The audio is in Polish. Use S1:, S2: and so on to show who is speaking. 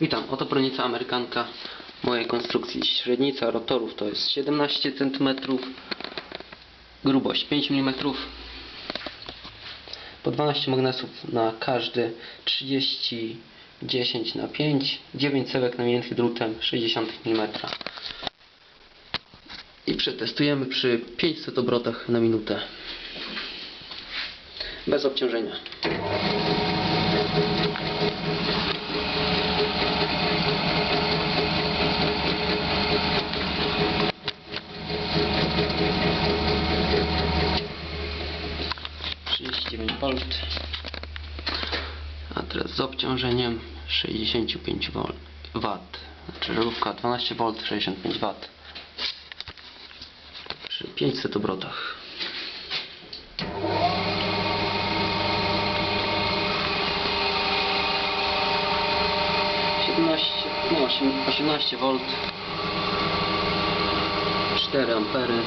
S1: Witam, oto bronica amerykanka mojej konstrukcji. Średnica rotorów to jest 17 cm, grubość 5 mm, po 12 magnesów na każdy, 30, 10 na 5, 9 cewek namiętych drutem 60 mm. I przetestujemy przy 500 obrotach na minutę. Bez obciążenia. Trzydzieści dziewięć V. A teraz z obciążeniem 65 V. Watt. Znaczy żarówka 12 V 65 W. Przy 500 obrotach. No, osiem- 18 V 4 ampery